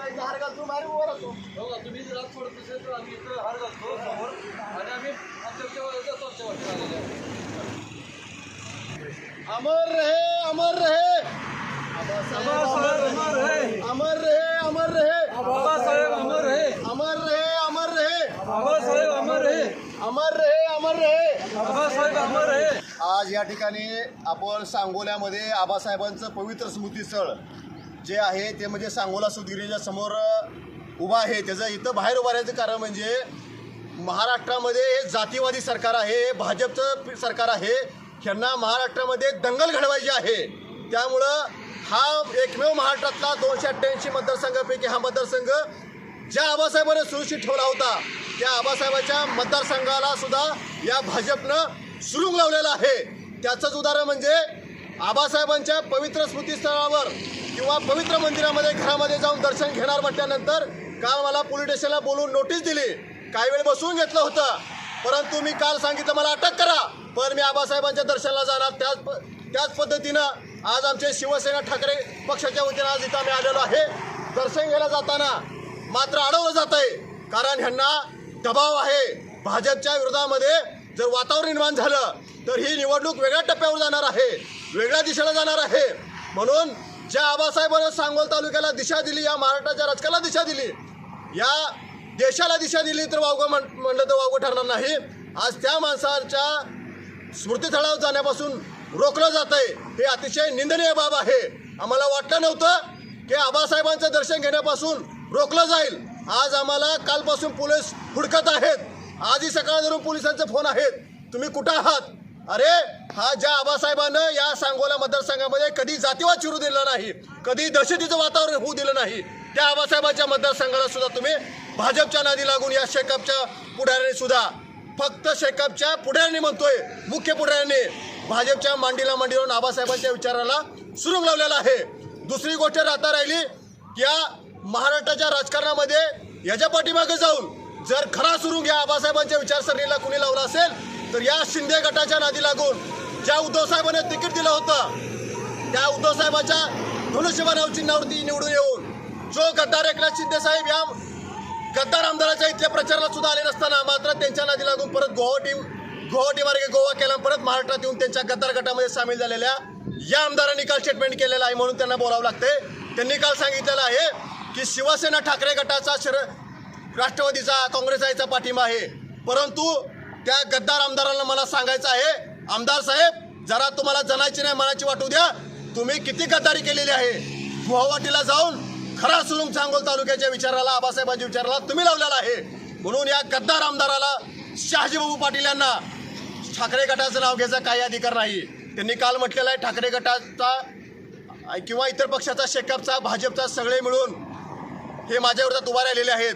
हार घालतो बाहेर उभा राहतो तुम्ही जर सोडत तर आम्ही इथं हार घालतो समोर आणि आम्ही स्वच्छ वाटत अमर रहे अमर रहे। अमर रहे अमर रहे। अमर रहे बाबासाहेब अमर रहे। अमर रहे अमर रहे बाबासाहेब अमर रहे अमर रहे अमर रहे बाबासाहेब अमर रहे। आज या ठिकाणी आपण सांगोल्यामध्ये आबासाहेबांचं पवित्र स्मृतीस्थळ जे आहे ते म्हणजे सांगोला सुदगिरीच्या समोर उभा आहे. त्याचं इथं बाहेर उभं राहायचं कारण म्हणजे महाराष्ट्रामध्ये हे जातीवादी सरकार आहे हे भाजपचं सरकार आहे. ह्यांना महाराष्ट्रामध्ये दंगल घडवायची आहे. त्यामुळं हा एकमेव महाराष्ट्रातला दोनशे अठ्ठ्याऐंशी मतदारसंघापैकी हा मतदारसंघ ज्या आबासाहेबांनी सुरक्षित ठेवला होता त्या आबासाहेबाच्या मतदारसंघाला सुद्धा या भाजपनं सुरुंग लावलेला आहे. त्याचंच उदाहरण म्हणजे आबासाहेबांच्या पवित्र स्मृतीस्थळावर किंवा पवित्र मंदिरामध्ये घरामध्ये जाऊन दर्शन घेणार म्हटल्यानंतर काल मला पोलीस स्टेशनला बोलून नोटीस दिली. काही वेळ बसवून घेतलं होतं. परंतु मी काल सांगितलं मला अटक करा. पण मी आबासाहेबांच्या दर्शनाला जाणार. त्याच प- त्याच पद्धतीनं आज आमचे शिवसेना ठाकरे पक्षाच्या वतीनं आज इथं आम्ही आलेलो आहे. दर्शन घ्यायला जाताना मात्र अडवलं जात आहे कारण ह्यांना दबाव आहे. भाजपच्या विरोधामध्ये जर वातावरण निर्माण झालं तर ही निवडणूक वेगळ्या टप्प्यावर जाणार आहे. वेगळ्या दिशेला जाणार आहे. म्हणून ज्या आबासाहेबांना सांगोल तालुक्याला दिशा दिली या महाराष्ट्राच्या राजकारणाला दिशा दिली या देशाला दिशा दिली तर वावगं म्हण म्हणलं तर वावगं ठरणार नाही. आज त्या माणसाच्या स्मृतीस्थळावर जाण्यापासून रोखलं जात आहे हे अतिशय निंदनीय बाब आहे. आम्हाला वाटलं नव्हतं की आबासाहेबांचं दर्शन घेण्यापासून रोखलं जाईल. आज आम्हाला कालपासून पोलीस हुडकत आहेत. आजही सकाळ धरून पोलिसांचे फोन आहेत. तुम्ही कुठं आहात? अरे हा ज्या आबासाहेबानं या सांगोला मतदारसंघामध्ये कधी जातीवाद चिरू दिला नाही कधी दहशतीचं वातावरण होऊ दिलं नाही त्या आबासाहेबांच्या मतदारसंघाला सुद्धा तुम्ही भाजपच्या नादी लागून या शेकअपच्या पुढाऱ्याने सुद्धा फक्त शेकअपच्या पुढाऱ्याने म्हणतोय मुख्य पुढाऱ्याने भाजपच्या मांडीला मांडी लावून आबासाहेबांच्या विचाराला सुरुंग लावलेला आहे. दुसरी गोष्ट राहता राहिली या महाराष्ट्राच्या राजकारणामध्ये याच्या पाठीमागे जाऊन जर खरा सुरुंग या आबासाहेबांच्या विचारसरणीला कुणी लावला असेल तर या शिंदे गटाच्या नादी लागून ज्या उद्धव साहेबांनी तिकीट दिलं होतं त्या उद्धव साहेबांच्या धनुष्यबाणाव चिन्हावरती निवडून येऊन जो गद्दार एकनाथ शिंदे साहेब या गद्दार आमदाराच्या इथल्या प्रचाराला सुद्धा आले नसताना मात्र त्यांच्या नादी लागून परत गुवाहाटी गुवाहाटी मार्गे गोवा केला परत महाराष्ट्रात येऊन त्यांच्या गद्दार गटामध्ये सामील झालेल्या या आमदारांनी काल स्टेटमेंट केलेलं आहे म्हणून त्यांना बोलावं लागते त्यांनी काल सांगितलेलं आहे की शिवसेना ठाकरे गटाचा शर राष्ट्रवादीचा काँग्रेस याचा पाठिंबा आहे. परंतु त्या गद्दार आमदारांना मला सांगायचं आहे आमदार साहेब जरा तुम्हाला जनायची नाही मनाची वाटू द्या. तुम्ही किती गद्दारी केलेली आहे? गुवाहाटीला जाऊन खरा सुरुंग सांगोल तालुक्याच्या विचाराला आबासाहेबांच्या विचाराला तुम्ही लावलेला आहे. म्हणून या गद्दार आमदाराला शहाजीबाबू पाटील यांना ठाकरे गटाचं नाव घ्यायचा काही अधिकार नाही. त्यांनी काल म्हटलेलं आहे ठाकरे गटाचा किंवा इतर पक्षाचा शेकअपचा भाजपचा सगळे मिळून हे माझ्या विरोधात उभा राहिलेले आहेत.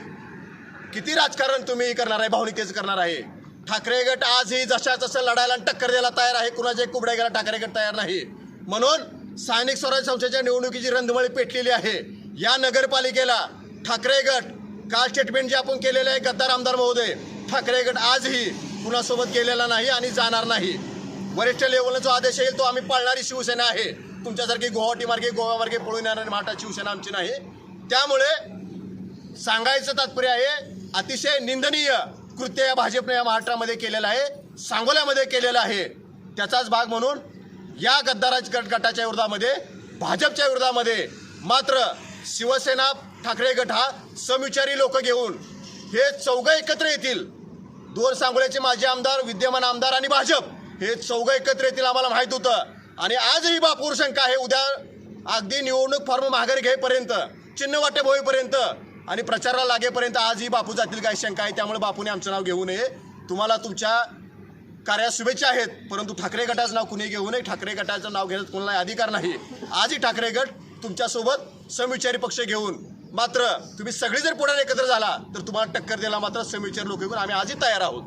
किती राजकारण तुम्ही करणार आहे भावनिकेचं करणार आहे? ठाकरे गट आजही जशा तसं लढायला आणि टक्कर द्यायला तयार आहे कुणाच्या कुबड्या गेला ठाकरे गट तयार नाही. म्हणून स्थानिक स्वराज्य संस्थेच्या निवडणुकीची रंधमळी पेटलेली आहे. या नगरपालिकेला ठाकरे गट काल स्टेटमेंट जे आपण केलेलं आहे गद्दार आमदार महोदय ठाकरे गट आजही कुणासोबत गेलेला नाही आणि जाणार नाही. वरिष्ठ लेवलला जो आदेश येईल तो आम्ही पाळणारी शिवसेना आहे. तुमच्यासारखी गुवाहाटी मार्गे गोवा मार्गे पळून येणारी महाराष्ट्र शिवसेना आमची नाही. त्यामुळे सांगायचं तात्पर्य आहे अतिशय निंदनीय कृत्य या भाजपने या महाराष्ट्रामध्ये केलेलं आहे सांगोल्यामध्ये केलेलं आहे. त्याचाच भाग म्हणून या गद्दाराज गट गटाच्या विरोधामध्ये भाजपच्या विरोधामध्ये मात्र शिवसेना ठाकरे गट हा समविचारी लोक घेऊन हे चौघं एकत्र येतील. दोन सांगोल्याचे माजी आमदार विद्यमान आमदार आणि भाजप हे चौघं एकत्र येतील आम्हाला माहीत होतं. आणि आजही बापूर शंका आहे उद्या अगदी निवडणूक फॉर्म माघारी घेईपर्यंत चिन्ह वाटप होईपर्यंत आणि प्रचाराला लागेपर्यंत आजही बापू जातील काही शंका आहे? त्यामुळे बापूने आमचं नाव घेऊ नये. तुम्हाला तुमच्या कार्यात शुभेच्छा आहेत परंतु ठाकरे गटाचं नाव कुणी घेऊ नये. ठाकरे गटाचं नाव घेण्यात कोणाला अधिकार नाही. आजही ठाकरे गट तुमच्यासोबत समविचारी पक्ष घेऊन मात्र तुम्ही सगळी जर पुढे एकत्र झाला तर तुम्हाला टक्कर द्यायला मात्र समविचारी लोक घेऊन आम्ही आजही तयार आहोत.